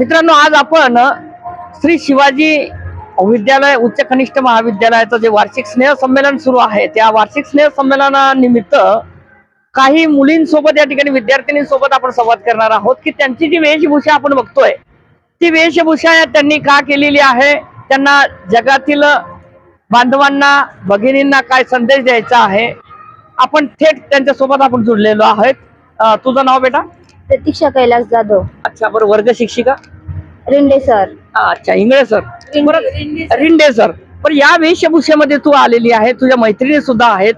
मित्रांनो आज आपण श्री शिवाजी विद्यालय उच्च कनिष्ठ महाविद्यालयाचं जे वार्षिक स्नेह संमेलन सुरू आहे त्या वार्षिक स्नेह संमेलनानिमित्त काही मुलींसोबत या ठिकाणी विद्यार्थिनींसोबत आपण संवाद करणार आहोत की त्यांची जी वेशभूषा आपण बघतोय ती वेशभूषा त्यांनी का केलेली आहे? त्यांना जगातील बांधवांना भगिनींना काय संदेश द्यायचा आहे? आपण थेट त्यांच्यासोबत आपण जुडलेलो आहेत. तुझं नाव बेटा? प्रतीक्षा कैलास जाधव. अच्छा बरं वर्ग शिक्षिका? रिंडे सर. अच्छा इंगळे सर. परत रिंडे सर. पण या वेशभूषेमध्ये तू आलेली आहे तुझ्या मैत्रिणी सुद्धा आहेत.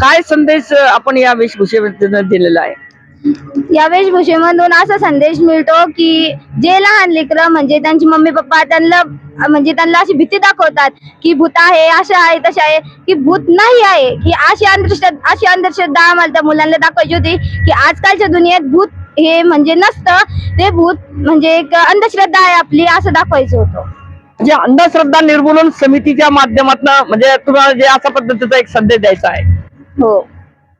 काय संदेश आपण या वेशभूषेमध्ये दिलेला आहे? या वेशभूषेमधून असा संदेश मिळतो की जे लहान लेकरं म्हणजे त्यांची मम्मी पप्पा त्यांना म्हणजे त्यांना अशी भीती दाखवतात की भूत आहे अशा आहे तशा आहे की भूत नाही आहे की अशी अंधश्रद्धा अशी अंधश्रद्धा आम्हाला त्या मुलांना दाखवायची होती की आजकालच्या दुनियेत भूत हे म्हणजे नसतं. ते भूत म्हणजे एक अंधश्रद्धा आहे आपली असं दाखवायचं होतं. म्हणजे अंधश्रद्धा निर्मूलन समितीच्या माध्यमातून म्हणजे तुला जे अशा पद्धतीचा एक संदेश द्यायचा आहे. हो.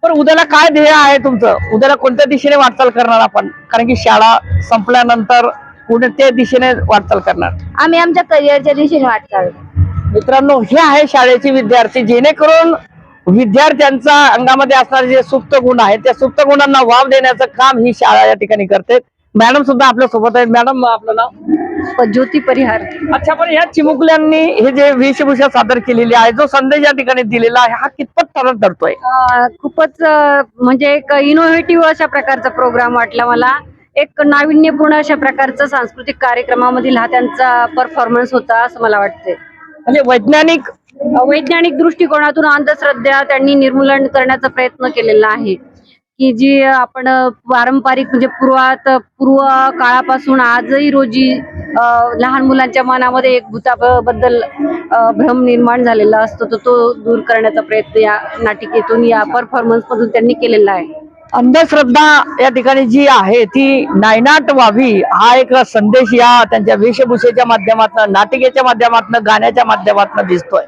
पण उद्याला काय ध्येय आहे तुमचं? उद्याला कोणत्या दिशेने वाटचाल करणार आपण? कारण की शाळा संपल्यानंतर कोणत्या दिशेने वाटचाल करणार. आम्ही आमच्या करिअरच्या दिशेने वाटचाल. मित्रांनो हे आहे शाळेचे विद्यार्थी. जेणेकरून विद्यार्थ्यांचा अंगामध्ये असणारे जे सुप्त गुण आहेत त्या सुप्त गुणांना वाव देण्याचं काम ही शाळा या ठिकाणी करते. मॅडम सुद्धा आपल्यासोबत आहेत. मॅडम आपलं नाव? ज्योती परिहार. अच्छा पण या चिमुकल्यांनी हे जे वेशभूषा सादर केलेली आहे जो संदेश या ठिकाणी दिलेला आहे हा कितपत ठरत ठरतोय अ, खूपच म्हणजे एक इनोव्हेटिव्ह अशा प्रकारचा प्रोग्राम वाटला मला. एक नाविन्यपूर्ण अशा प्रकारचा सांस्कृतिक कार्यक्रमामधील हा त्यांचा परफॉर्मन्स होता असं मला वाटते म्हणजे वैज्ञानिक वैज्ञानिक दृष्टिकोनातून अंधश्रद्धा त्यांनी निर्मूलन करण्याचा प्रयत्न केलेला आहे. की जी आपण पारंपरिक म्हणजे पूर्वात पूर्व काळापासून आजही रोजी लहान मुलांच्या मनामध्ये एक भूताबद्दल भ्रम निर्माण झालेला असतो तर तो दूर करण्याचा प्रयत्न या नाटिकेतून या परफॉर्मन्स मधून त्यांनी केलेला आहे. अंधश्रद्धा या ठिकाणी जी आहे ती नायनाट व्हावी हा एक संदेश या त्यांच्या वेशभूषेच्या माध्यमातून नाटिकेच्या माध्यमातून गाण्याच्या माध्यमातून दिसतोय.